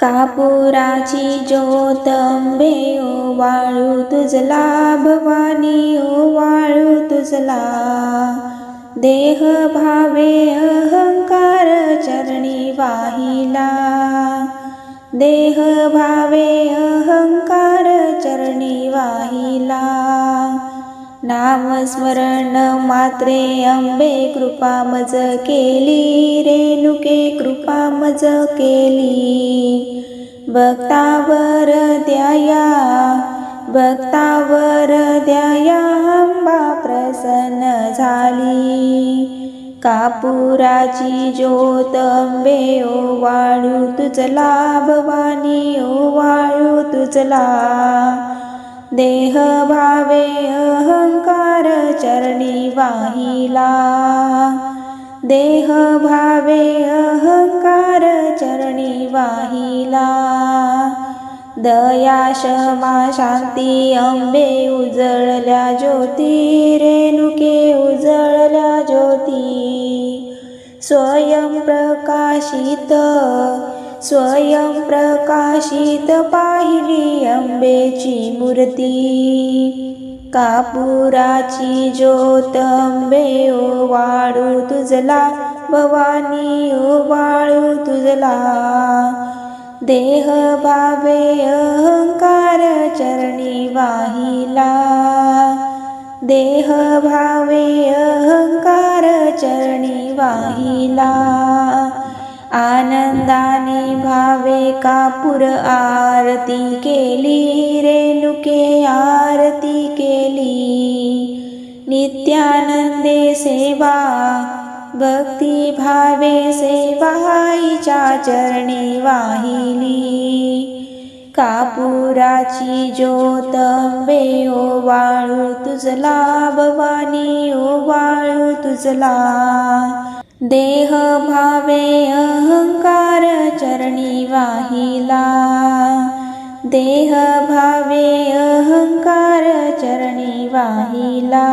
कापुराची ज्योतंबे ओ वाळू तुझला भवानी ओ वाळू तुझला. देह भावे अहंकार चरणी वाहिला. देह भावे अहंकार चरणी वाहिला. नामस्मरण मात्रे अंबे कृपा मज केली रे कृपा मज केली. भक्तावर द्याया भक्तावर द्याया अंबा प्रसन्न झाली. कापुराची ज्योत अंबे ओवाळू तुझला भवानी वाळू तुझला देह भावे अहंकार चरणी वाहिला. देह भावे अहकार चरणी वाहिला. दया क्षमा शांती अंबे उजळल्या ज्योती रेणुके उजळल्या ज्योती. स्वयं प्रकाशित स्वयं प्रकाशित पाहिली अंबेची मूर्ती. कापुराची ज्योत ओ वाळू तुझला भवानी वाळू तुझला. देह भावे अहंकार चरणी वाहिला. देह भावे अहंकार चरणी वाहिला. आनंदाने भावे कापूर आरती केली रेणुके आरती केली. नित्यानंदे सेवा भक्ती भावे सेवा चरणे चरणी वाहिली. कापुराची ज्योत अंबे वाळू तुझला भवानी ओ वाळू तुझला देह भावे अहंकार चरणी वाहिला. देह भावे अहंकार वाहिला।